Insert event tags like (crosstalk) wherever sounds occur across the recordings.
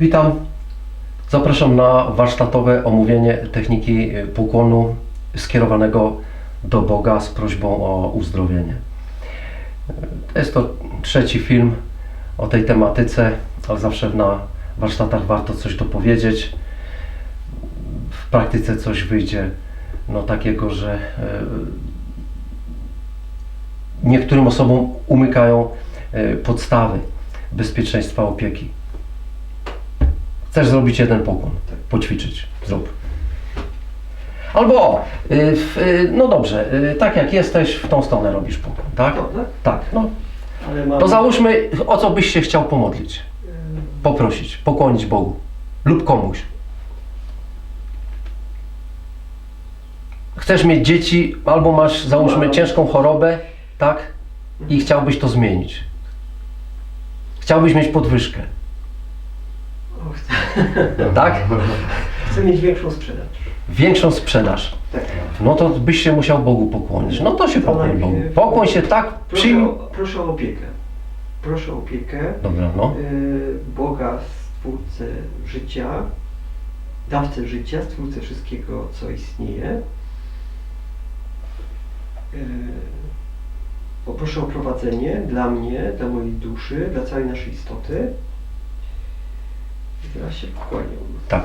Witam. Zapraszam na warsztatowe omówienie techniki y, pokłonu skierowanego do Boga z prośbą o uzdrowienie. Y, Jest to trzeci film o tej tematyce, ale zawsze na warsztatach warto coś dopowiedzieć. W praktyce coś wyjdzie no, takiego, że y, niektórym osobom umykają podstawy bezpieczeństwa opieki. Chcesz zrobić jeden pokłon, poćwiczyć, zrób. Albo, y, y, no dobrze, y, tak jak jesteś, w tą stronę robisz pokłon, tak? Tak? Tak, no. Ale mam... To załóżmy, o co byś się chciał pomodlić, poprosić, pokłonić Bogu lub komuś. Chcesz mieć dzieci, albo masz, załóżmy, ciężką chorobę, tak? I chciałbyś to zmienić. Chciałbyś mieć podwyżkę, tak? chcę mieć większą sprzedaż. Większą sprzedaż. Tak. No to byś się musiał Bogu pokłonić. No to się pokłoń Bogu. Pokłoń się tak, Proszę przyjmij. o, proszę o opiekę. Proszę o opiekę Dobra, no. y, Boga, Stwórcę życia, dawcę życia, Stwórcę wszystkiego, co istnieje. Y, o, proszę o prowadzenie dla mnie, dla mojej duszy, dla całej naszej istoty. Teraz się kłaniam. Tak.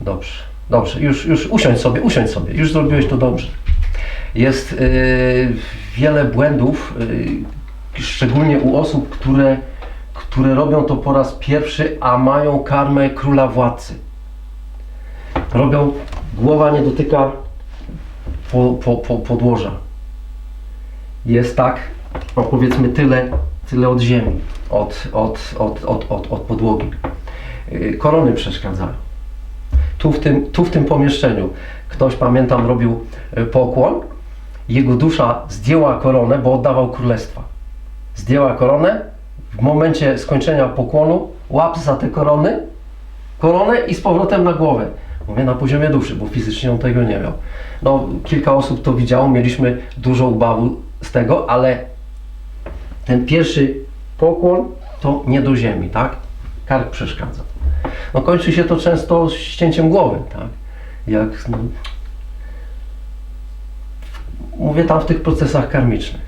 Dobrze, dobrze, już, już usiądź sobie, usiądź sobie, już zrobiłeś to dobrze. Jest yy, wiele błędów, yy, szczególnie u osób, które, które robią to po raz pierwszy, a mają karmę króla władcy. Robią, głowa nie dotyka po, po, po, podłoża jest tak, no powiedzmy tyle, tyle od ziemi, od, od, od, od, od, od podłogi. Yy, Korony przeszkadzają. Tu w, tym, tu w tym pomieszczeniu ktoś, pamiętam, robił y, pokłon, jego dusza zdjęła koronę, bo oddawał królestwa. Zdjęła koronę, w momencie skończenia pokłonu łap za te korony, koronę i z powrotem na głowę. Mówię na poziomie duszy, bo fizycznie on tego nie miał. No, kilka osób to widziało, mieliśmy dużo ubawu z tego, ale ten pierwszy pokłon to nie do ziemi, tak? Kark przeszkadza. No kończy się to często ścięciem głowy, tak? Jak, no, mówię tam w tych procesach karmicznych.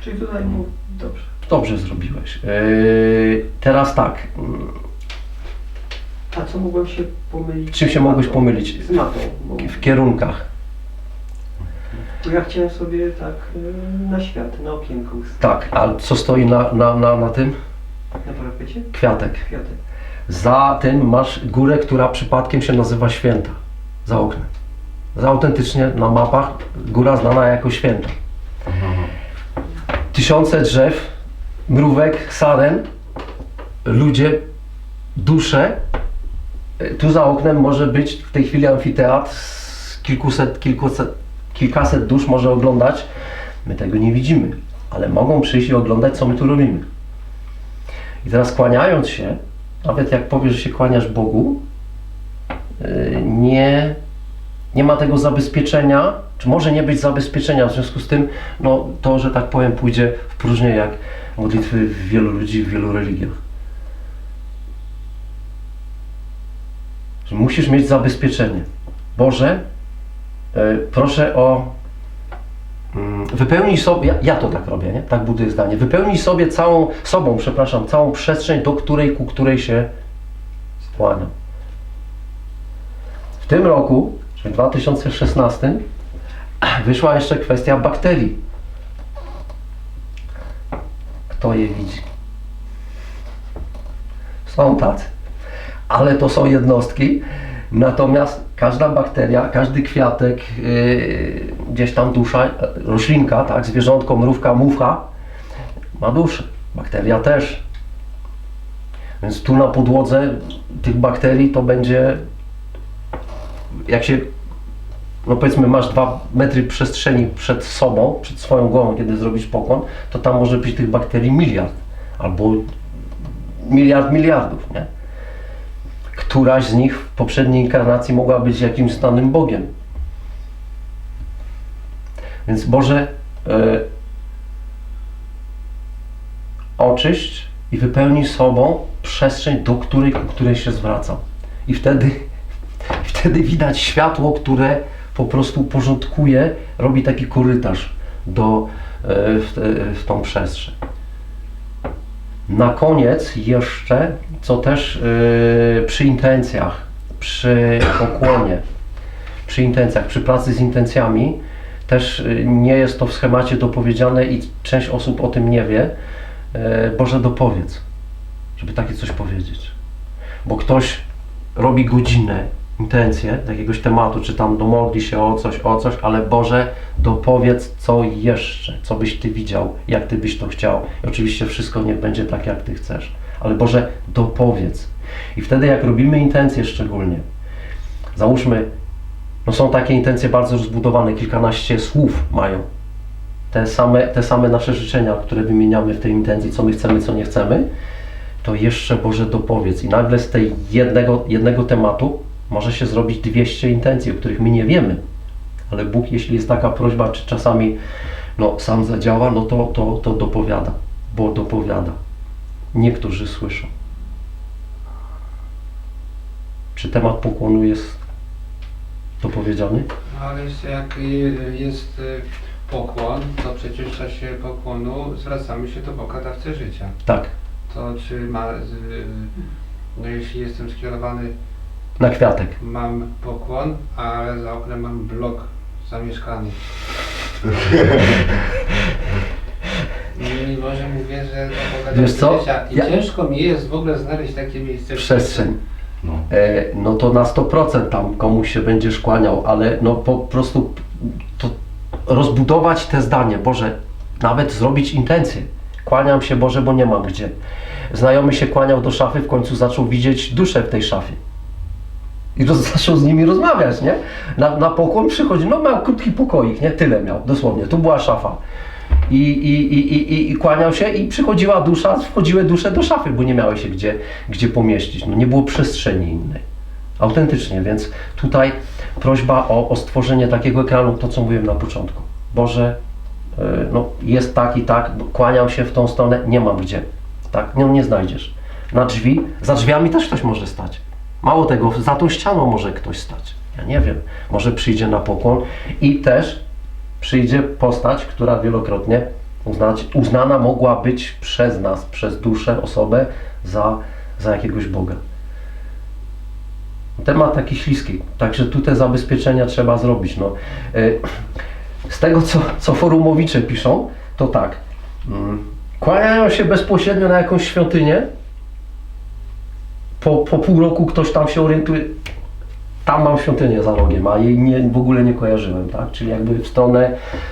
Czyli tutaj mu dobrze. Dobrze zrobiłeś. Yy, teraz tak, A co mogłem się pomylić? czym się mogłeś pomylić? Z matą. Bo, W kierunkach. Ja chciałem sobie tak y, na świat, na okienku, Tak, a co stoi na, na, na, na tym? na parapecie? Kwiatek. Kwiatek. Za tym masz górę, która przypadkiem się nazywa Święta. Za oknem. Za autentycznie na mapach góra znana jako Święta. Tysiące drzew, mrówek, saren, ludzie, dusze. E, Tu za oknem może być w tej chwili amfiteatr z kilkuset, kilkuset, kilkaset dusz może oglądać. My tego nie widzimy, ale mogą przyjść i oglądać, co my tu robimy. I teraz kłaniając się, nawet jak powiesz, że się kłaniasz Bogu, yy, nie, nie ma tego zabezpieczenia, czy może nie być zabezpieczenia, w związku z tym, no to, że tak powiem, pójdzie w próżnię jak modlitwy wielu ludzi w wielu religiach. Że musisz mieć zabezpieczenie. Boże, proszę o Mm, Wypełnij sobie, ja, ja to tak robię, nie? tak buduję zdanie. Wypełnij sobie całą, sobą, przepraszam, całą przestrzeń, do której, ku której się skłaniam. W tym roku, czyli w 2016, (clears throat) wyszła jeszcze kwestia bakterii. Kto je widzi? Są tacy. Ale to są jednostki, natomiast każda bakteria, każdy kwiatek, yy, gdzieś tam dusza, roślinka, tak, zwierzątko, mrówka, mucha ma duszę. Bakteria też. Więc tu na podłodze tych bakterii to będzie, jak się, no powiedzmy masz dwa metry przestrzeni przed sobą, przed swoją głową, kiedy zrobisz pokłon, to tam może być tych bakterii miliard. Albo miliard miliardów, nie? Któraś z nich w poprzedniej inkarnacji mogła być jakimś znanym Bogiem. Więc Boże, e, oczyść i wypełnij sobą przestrzeń, do której, ku której się zwracam. I wtedy, (laughs) wtedy widać światło, które po prostu porządkuje, robi taki korytarz do, e, w, w tą przestrzeń. Na koniec jeszcze, co też e, przy intencjach, przy pokłonie, przy intencjach, przy pracy z intencjami, też y, nie jest to w schemacie dopowiedziane i część osób o tym nie wie. E, Boże, dopowiedz, żeby takie coś powiedzieć. Bo ktoś robi godzinę, intencję z jakiegoś tematu, czy tam domodli się o coś, o coś, ale Boże, dopowiedz co jeszcze, co byś Ty widział, jak Ty byś to chciał. I oczywiście wszystko nie będzie tak, jak Ty chcesz. Ale Boże, dopowiedz. I wtedy jak robimy intencje szczególnie, załóżmy, no są takie intencje bardzo rozbudowane, kilkanaście słów mają. Te same, te same nasze życzenia, które wymieniamy w tej intencji, co my chcemy, co nie chcemy, to jeszcze Boże dopowiedz. I nagle z tej jednego, jednego tematu może się zrobić 200 intencji, o których my nie wiemy. Ale Bóg, jeśli jest taka prośba, czy czasami no, sam zadziała, no to, to, to dopowiada, bo dopowiada. Niektórzy słyszą. Czy temat pokłonu jest dopowiedziany? No ale jeszcze jak jest y, pokłon, to przecież w czasie pokłonu zwracamy się do Boga dawcy życia. Tak, To czy ma, y, no jeśli jestem skierowany, na kwiatek. mam pokłon, ale za oknem mam blok zamieszkany. (laughs) I mimo, że mówię, że Boga Wiesz co? I Ja- ciężko mi jest w ogóle znaleźć takie miejsce. w Przestrzeń. No. E, no to na 100% tam komuś się będziesz kłaniał, ale no po prostu to rozbudować te zdanie, Boże, nawet zrobić intencję. Kłaniam się Boże, bo nie mam gdzie. Znajomy się kłaniał do szafy, w końcu zaczął widzieć duszę w tej szafie. I roz, (laughs) zaczął z nimi rozmawiać, nie? Na, na pokłon przychodzi, no miał krótki pokoik, nie? Tyle miał, dosłownie. Tu była szafa. I, i, i, i, i, kłaniał się i przychodziła dusza, wchodziły dusze do szafy, bo nie miały się gdzie, gdzie pomieścić. No nie było przestrzeni innej. Autentycznie, więc tutaj prośba o, o stworzenie takiego ekranu, to co mówiłem na początku. Boże, y, no jest tak i tak, kłaniam się w tą stronę, nie mam gdzie. Tak? Nie, nie znajdziesz. Na drzwi, za drzwiami też ktoś może stać. Mało tego, za tą ścianą może ktoś stać. Ja nie wiem. Może przyjdzie na pokłon i też przyjdzie postać, która wielokrotnie uznać, uznana mogła być przez nas, przez duszę, osobę za, za jakiegoś Boga. Temat taki śliski, także tu te zabezpieczenia trzeba zrobić. No. Y, Z tego, co, co forumowicze piszą, to tak. mm, Kłaniają się bezpośrednio na jakąś świątynię. Po, po pół roku ktoś tam się orientuje. Tam mam świątynię za rogiem, a jej nie, w ogóle nie kojarzyłem, tak? Czyli jakby w stronę,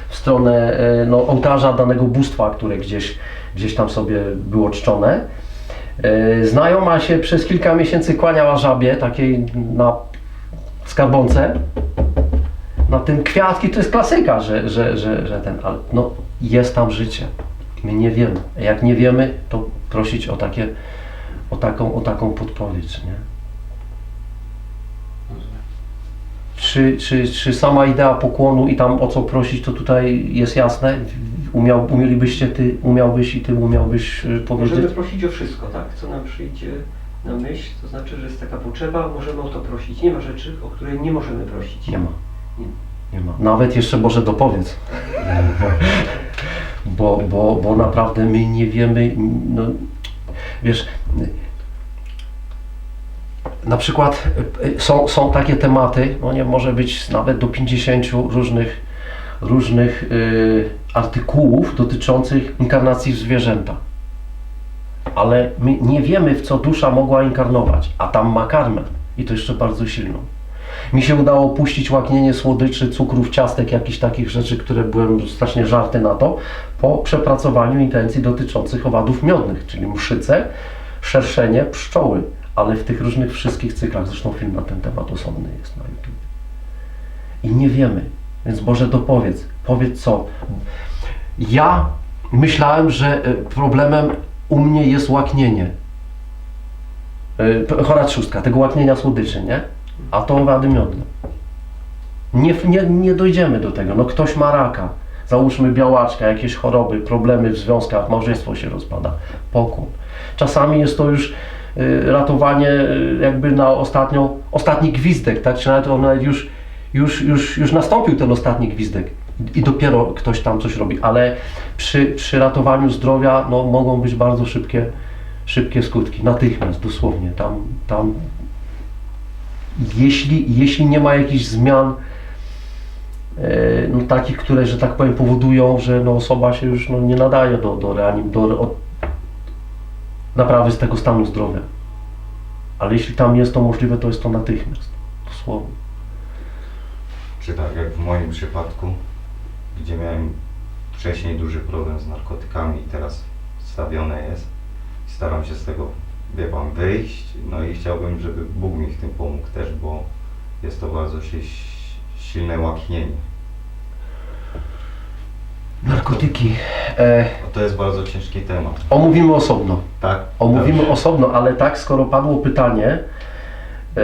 w stronę e, no, ołtarza danego bóstwa, które gdzieś, gdzieś tam sobie było czczone. E, Znajoma się przez kilka miesięcy kłaniała żabie, takiej na skarbonce. Na tym kwiatki to jest klasyka, że, że, że, że ten, ale no, jest tam życie. My nie wiemy. Jak nie wiemy, to prosić o, takie, o, taką, o taką podpowiedź. Nie? Czy, czy, czy sama idea pokłonu i tam o co prosić, to tutaj jest jasne? Umiał, umielibyście ty, umiałbyś i ty umiałbyś y, powiedzieć? Możemy prosić o wszystko, tak? Co nam przyjdzie na myśl, to znaczy, że jest taka potrzeba, możemy o to prosić. Nie ma rzeczy, o które nie możemy prosić. Nie ma. Nie. Nie ma. Nawet jeszcze Boże dopowiedz. (laughs) Bo, bo, bo naprawdę my nie wiemy, no, wiesz, na przykład y, są, są takie tematy, no nie może być nawet do 50 różnych, różnych y, artykułów dotyczących inkarnacji w zwierzęta. Ale my nie wiemy, w co dusza mogła inkarnować, a tam ma karmę i to jeszcze bardzo silną. Mi się udało puścić łaknienie słodyczy, cukrów, ciastek, jakichś takich rzeczy, które byłem strasznie żarty na to, po przepracowaniu intencji dotyczących owadów miodnych, czyli mszyce, szerszenie, pszczoły, ale w tych różnych wszystkich cyklach, zresztą film na ten temat osobny jest na YouTube. I nie wiemy, więc Boże dopowiedz, powiedz co. Ja myślałem, że e, problemem u mnie jest łaknienie. E, Chora trzustka, tego łaknienia słodyczy, nie? A to owady miodne. Nie, nie, nie dojdziemy do tego. No ktoś ma raka. Załóżmy białaczka, jakieś choroby, problemy w związkach, małżeństwo się rozpada. Pokłon. Czasami jest to już ratowanie y, jakby na ostatnią, ostatni gwizdek, tak? Czy nawet on nawet już, już, już, już nastąpił ten ostatni gwizdek i- dopiero ktoś tam coś robi, ale przy, przy ratowaniu zdrowia no, mogą być bardzo szybkie, szybkie skutki, natychmiast, dosłownie. Tam, tam jeśli, jeśli nie ma jakichś zmian e, no, takich, które, że tak powiem, powodują, że no, osoba się już no, nie nadaje do, do, reanim, do naprawy z tego stanu zdrowia. Ale jeśli tam jest to możliwe, to jest to natychmiast, dosłownie. Czy tak jak w moim przypadku, gdzie miałem wcześniej duży problem z narkotykami i teraz stawione jest. Staram się z tego, wie pan, wyjść. No i chciałbym, żeby Bóg mi w tym pomógł też, bo jest to bardzo silne łaknienie. Narkotyki. E, No to jest bardzo ciężki temat. omówimy osobno. Tak? Omówimy Dobrze. osobno, ale tak, skoro padło pytanie, e,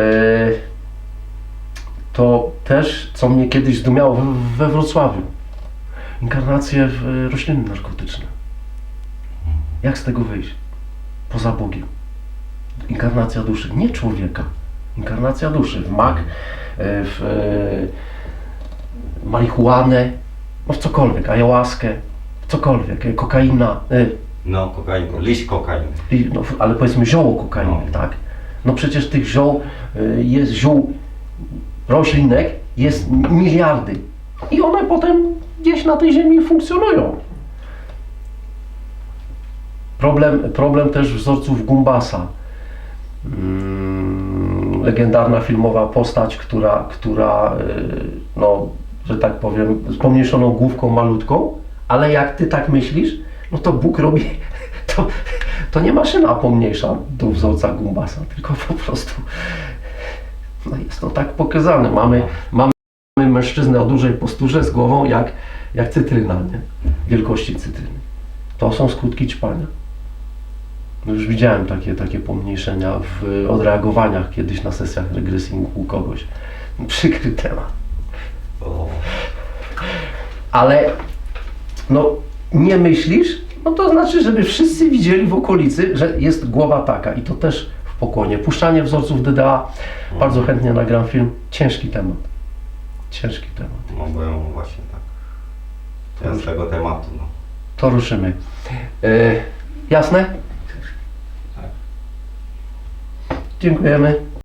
to też, co mnie kiedyś zdumiało we, we Wrocławiu, inkarnacje w e, rośliny narkotyczne. Jak z tego wyjść? Poza Bogiem. Inkarnacja duszy, nie człowieka. Inkarnacja duszy w mak, e, w e, marihuanę, no w cokolwiek, ayahuaskę, w cokolwiek, e, kokaina, e, No, kokain, liść kokainy. i- no, ale powiedzmy zioło kokainy, No. tak? No przecież tych ziół y, jest ziół roślinek jest miliardy. I one potem gdzieś na tej ziemi funkcjonują. Problem, problem też wzorców Gumbasa. Mm, legendarna filmowa postać, która, która y, no, że tak powiem, z pomniejszoną główką malutką, ale jak ty tak myślisz, no to Bóg robi, (laughs) to, to nie maszyna pomniejsza do wzorca Gumbasa, tylko po prostu no jest to tak pokazane. Mamy, mamy mężczyznę o dużej posturze z głową jak, jak cytryna, nie? Wielkości cytryny. To są skutki ćpania. No już widziałem takie, takie pomniejszenia w odreagowaniach kiedyś na sesjach regresingu u kogoś. Przykry temat. Ale no nie myślisz, no to znaczy, żeby wszyscy widzieli w okolicy, że jest głowa taka i to też w pokłonie. Puszczanie wzorców DDA, bardzo chętnie nagram film. Ciężki temat. Ciężki temat. no byłem właśnie tak. Ja z tego tematu, no. To ruszymy. E, jasne? Tak. Dziękujemy.